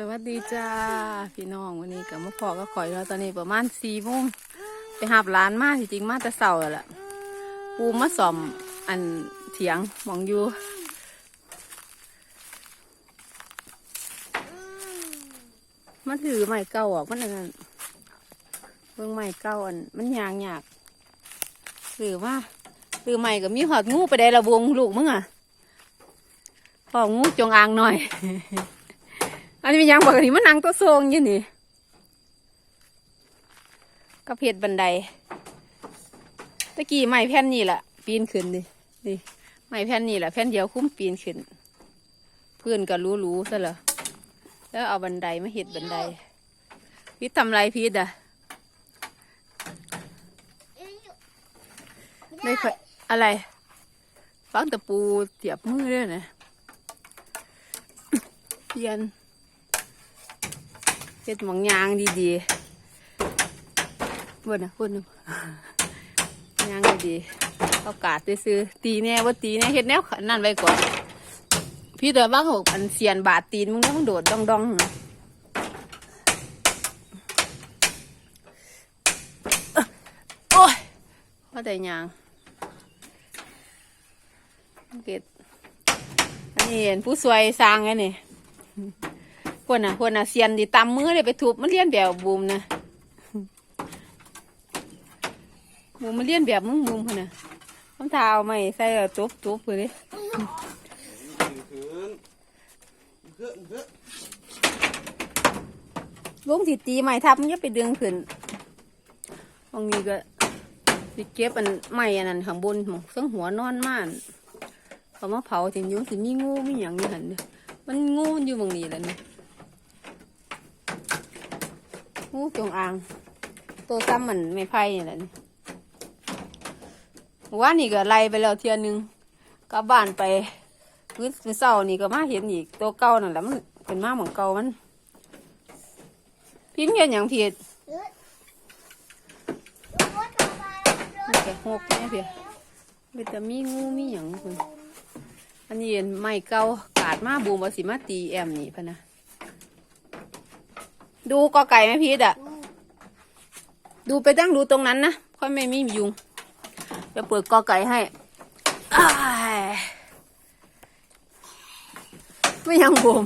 สวัสดีจ้าพี่น้องวันนี้กับมาพอก็ข่อยแล้วตอนนี้ประมาณสี่โมงไปหาบร้านมาที่จริงมาแต่เสาแล้วล่ะปูมาสอมอันเถียงมองอยู่มันถือไม้เก่าออกมันอันนั้นเบิ่งไม้เก่าอันมันยางยากหรือว่าหรือไม้ก็มีหอดงูไปได้ละวงลูกมึงอะพองูจงอางหน่อย อันนี้ยังปกติมันนั่งตัวโซงอยี่นี่ก็เพชรบันไดตะกี้ไม้แผ่นนี่แหละปีนขึ้นดินี่ไม้แผ่นนี่แหละแผ่นเดียวคุ้มปีนขึ้นเพื่อนก็รู้รู้ๆซะเหรอแล้วเอาบันไดมาเห็ดบันไดพีททำไรพีทอะไม่เคยอะไร ฟังตะปูเสียบมือด้วยนะเพียน เฮ็ดหมองยางดีๆบ่นะบ่นะยางดีๆเอากาดซื้อตีแน่ว่าตีแน่เฮ็ดแนวนั่นไว้ก่อน พี่เดือบ้างหกอันเสียนบาดตีนมึงต้องโดดดองดองๆนะโอ้ยพอได้ยางเกตอันนี้เห็นผู้สวยสร้างไงนี่ พวกน่ะพวกน่ะเซียนดีตามมือเลยไปทุบมันเลี้ยนแบบบูมนะบูมมันเลี้ยนแบบมึงบูมพวกน่ะคำเท้าไม่ใส่เอาทุบทุบเลย ลุงสิตีไม้ทับมันจะไปดึงขึ้นตรงนี้ก็สิเก็บอันไม้อันนั้นข้างบนหมองซึ่งหัวนอนม่านเขามาเผาถึงยุ่งสิมีงูมีอย่างนี้หันมันงูอยู่ตรงนี้แหละนี่ย งูจงอาง ตัวซ้ำเหมันไม่ไผ่นี่แหละนี่ว่านี่ก็ไล่ไปแล้วเทียหนึงกลับบ้านไปมื้อมื้อเช้านี่ก็มาเห็นอีก ตัวเก่านั่นแหละมันเป็นมาเหมือนเก่ามัน พินเห็นอย่างผิดมันแกหกเนี่เพียมันจะมีงูมีอย่างคุณอันนี้เห็นไม้เก่ากาดมาบูมว่าสิมาตีแอมนี่พะนะ ดูกอไก่ไหมพีดอะดูไปตั้งดูตรงนั้นนะค่อยไม่มียุงจะเปิดกอไก่ให้อ้ายไม่ยังบูม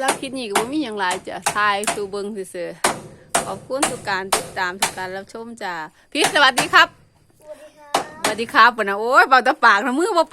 แล้วคลิปนี้ก็บ่มีอย่างไรจะทายสู่เบิงซื่อๆขอบคุณทุกการติดตามทุกการรับชมจ้าพี่สวัสดีครับ สวัสดีครับปะนะโอ้ยเบาแตะปากนะมือบ่ไป